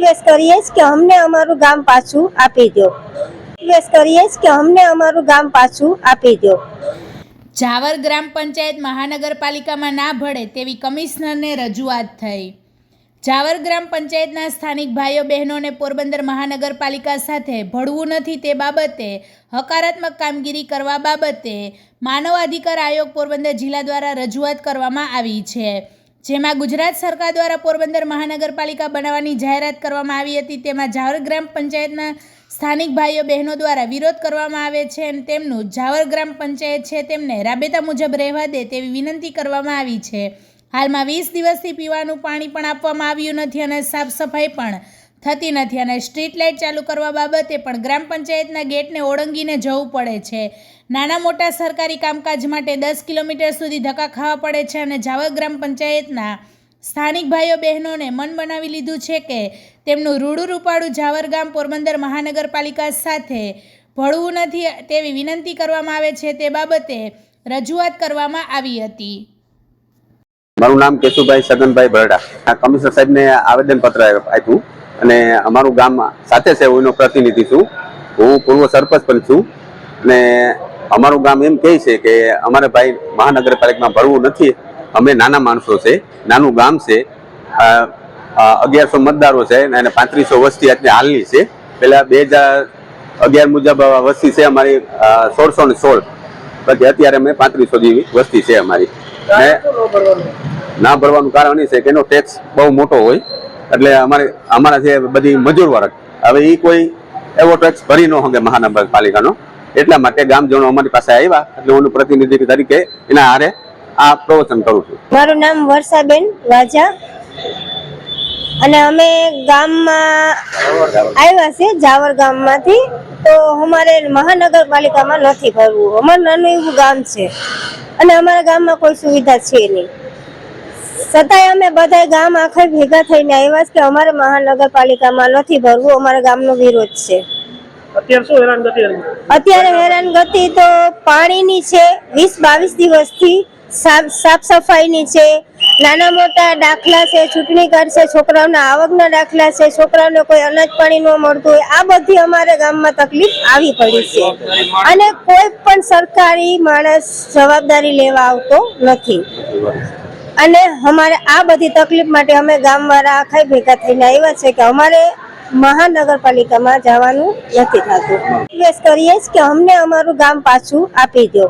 Request કરીએ કે અમને અમારું ગામ પાછું આપી દો. રિક્વેસ્ટ કરીએ કે અમને અમારું ગામ પાછું આપી દો. જાવર ગ્રામ પંચાયત મહાનગરપાલિકામાં ના ભળે તેવી કમિશનરને રજૂઆત થઈ. જાવર ગ્રામ પંચાયતના સ્થાનિક ભાઈઓ બહેનોને પોરબંદર મહાનગરપાલિકા સાથે ભળવું નથી તે બાબતે હકારાત્મક કામગીરી કરવા બાબતે માનવ અધિકાર આયોગ પોરબંદર જિલ્લા દ્વારા રજૂઆત કરવામાં આવી છે. જેમાં ગુજરાત સરકાર દ્વારા પોરબંદર મહાનગરપાલિકા બનાવવાની જાહેરાત કરવામાં આવી હતી. તેમાં જાવર ગ્રામ પંચાયતના સ્થાનિક ભાઈઓ બહેનો દ્વારા વિરોધ કરવામાં આવે છે અને તેમનું જાવર ગ્રામ પંચાયત છે તેમને રાબેતા મુજબ રહેવા દે તેવી વિનંતી કરવામાં આવી છે. હાલમાં વીસ દિવસથી પીવાનું પાણી પણ આપવામાં આવ્યું નથી અને સાફ સફાઈ પણ થતી નથી અને સ્ટ્રીટ લાઇટ ચાલુ કરવા બાબતે પણ ગ્રામ પંચાયતના ગેટને ઓળંગીને જવું પડે છે. નાના મોટા સરકારી કામકાજ માટે દસ કિલોમીટર સુધી ધક્કા ખાવા પડે છે અને જાવર ગ્રામ પંચાયતના સ્થાનિક ભાઈઓ બહેનોને મન બનાવી લીધું છે કે તેમનું રૂડું રૂપાળું જાવર ગામ પોરબંદર મહાનગરપાલિકા સાથે ભળવું નથી તેવી વિનંતી કરવામાં આવે છે. તે બાબતે રજૂઆત કરવામાં આવી હતી. મારું નામ કેશુભાઈ સગનભાઈ બરડા કમિશનર સાહેબને આવેદનપત્ર આપ્યું. અને અમારું ગામ સાથે છે હું એનો પ્રતિનિધિ છું. હું પૂર્વ સરપંચ પણ છું. અને અમારું ગામ એમ કહે છે કે અમારે ભાઈ મહાનગરપાલિકામાં ભરવું નથી. અમે નાના માણસો છે નાનું ગામ છે. અગિયારસો મતદારો છે અને પાંત્રીસો વસ્તી અત્યારે હાલની છે. પહેલાં બે હજાર અગિયાર મુજબ વસ્તી છે અમારી સોળસો ને સોળ. પછી અત્યારે અમે પાંત્રીસો જેવી વસ્તી છે અમારી. ના ભરવાનું? કારણ એ છે કે એનો ટેક્સ બહુ મોટો હોય. એટલે અમારે અમારા જે બધી મજૂર વર્ગ, હવે એ કોઈ એવો ટેક્સ ભરી ન શકે મહાનગરપાલિકાનો. એટલા માટે ગામજનો અમારી પાસે આવ્યા, એટલે હું પ્રતિનિધિ તરીકે એના હારે આ પ્રવચન કરું છું. મારું નામ વર્ષાબેન વાજા અને અમે ગામમાં આવ્યા છે જાવર ગામમાંથી. તો અમારે મહાનગરપાલિકામાં નથી ભરવું. અમારું નાનું એવું ગામ છે. અને અમારા ગામમાં કોઈ સુવિધા છે નહીં. છતાંય અમે બધા ગામ આખા ભેગા થઈને આવ્યા છે કે અમારે મહાનગરપાલિકામાં નથી ભરવું અમારા ગામનો વિરોધ છે. અત્યારે હેરાન હેરાનગતિ તો પાણીની છે વીસ બાવીસ દિવસથી સાફ સાફ સફાઈની છે નાના મોટા દાખલા છે ચૂંટણી કાર્ડ છે છોકરાઓના આવકના દાખલા છે છોકરાઓને કોઈ અનાજ પાણી ન મળતું હોય આ બધી અમારા ગામમાં તકલીફ આવી પડી છે. અને કોઈ પણ સરકારી માણસ જવાબદારી લેવા આવતો નથી. અને અમારે આ બધી તકલીફ માટે અમે ગામવાળા આખા ભેગા થઈને આવ્યા છે કે અમારે મહાનગરપાલિકામાં જવાનું નથી થતું. રિક્વેસ્ટ કરીએ કે અમને અમારું ગામ પાછું આપી દો